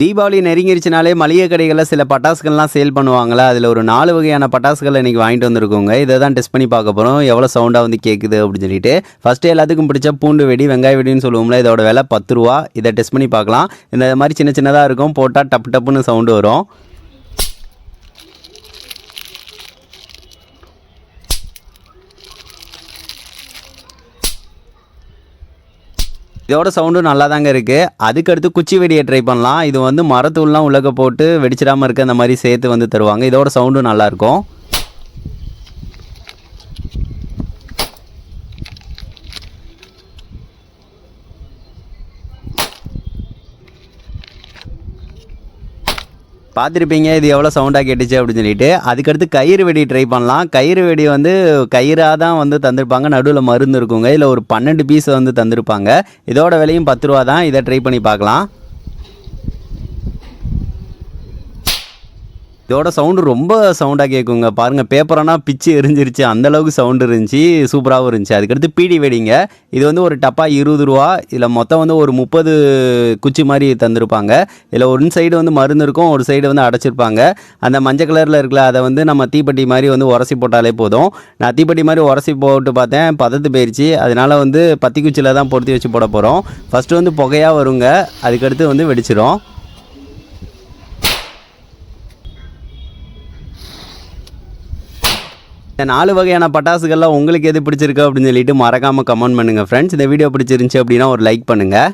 தீபாவளி நெருங்கிருச்சுனாலே மளிகை கடைகளில் சில பட்டாசுகள்லாம் சேல் பண்ணுவாங்களா? அதில் ஒரு நாலு வகையான பட்டாசுகள் இன்றைக்கி வாங்கிட்டு வந்திருக்கோங்க. இதை தான் டெஸ்ட் பண்ணி பார்க்க போகிறோம் எவ்வளோ சவுண்டாக வந்து கேட்குது அப்படின்னு சொல்லிட்டு. ஃபஸ்ட்டு எல்லாத்துக்கும் பிடிச்ச பூண்டு வெடி வெங்காய வெடின்னு சொல்லுவோம்ல இதோட விலை பத்து ரூபா. இதை டெஸ்ட் பண்ணி பார்க்கலாம். இந்த மாதிரி சின்ன சின்னதாக இருக்கும். போட்டால் டப்பு டப்புன்னு சவுண்டு வரும். இதோட சவுண்டும் நல்லா தாங்க இருக்குது அதுக்கடுத்து குச்சி வெடியை ட்ரை பண்ணலாம். இது வந்து மரத்தூள்லாம் உள்ளக போட்டு வெடிச்சிடாமல் இருக்க அந்த மாதிரி சேர்த்து வந்து தருவாங்க. இதோட சவுண்டும் நல்லாயிருக்கும் பார்த்துருப்பீங்க இது எவ்வளோ சவுண்டாக கேட்டுச்சு அப்படின்னு சொல்லிட்டு. அதுக்கடுத்து கயிறு வெடி ட்ரை பண்ணலாம். கயிறு வெடி வந்து கயிறாக தான் வந்து தந்திருப்பாங்க. நடுவில் மருந்து இருக்குங்க. இதில் ஒரு பன்னெண்டு பீஸ் வந்து தந்திருப்பாங்க. இதோட விலையும் பத்து ரூபா தான். இதை ட்ரை பண்ணி பார்க்கலாம். இதோட சவுண்டு ரொம்ப சவுண்டாக கேட்குங்க பாருங்கள் பேப்பரானா பிச்சு எரிஞ்சிருச்சு. அந்தளவுக்கு சவுண்டு இருந்துச்சு. சூப்பராகவும் இருந்துச்சு. அதுக்கடுத்து பீடி வெடிங்க இது வந்து ஒரு டப்பா இருபது ரூபா. இதில் மொத்தம் வந்து ஒரு முப்பது குச்சி மாதிரி தந்திருப்பாங்க. இதில் ஒரு சைடு வந்து மருந்து இருக்கும் ஒரு சைடு வந்து அடைச்சிருப்பாங்க. அந்த மஞ்சள் கலரில் இருக்கல அதை வந்து நம்ம தீப்பெட்டி மாதிரி வந்து உரசி போட்டாலே போதும். நான் தீப்பெட்டி மாதிரி உரசி போட்டு பார்த்தேன். பதத்து போயிடுச்சு அதனால் வந்து பத்தி குச்சியில் தான் பொருத்தி வச்சு போட போகிறோம் ஃபஸ்ட்டு வந்து புகையாக வருங்க. அதுக்கடுத்து வந்து வெடிச்சிடும் இந்த நாலு வகையான பட்டாசுகள்லாம் உங்களுக்கு எது பிடிச்சிருக்கு அப்படின்னு சொல்லிட்டு மறக்காமல் கமெண்ட் பண்ணுங்கள் ஃப்ரெண்ட்ஸ் இந்த வீடியோ பிடிச்சிருந்துச்சி அப்படின்னா ஒரு லைக் பண்ணுங்கள்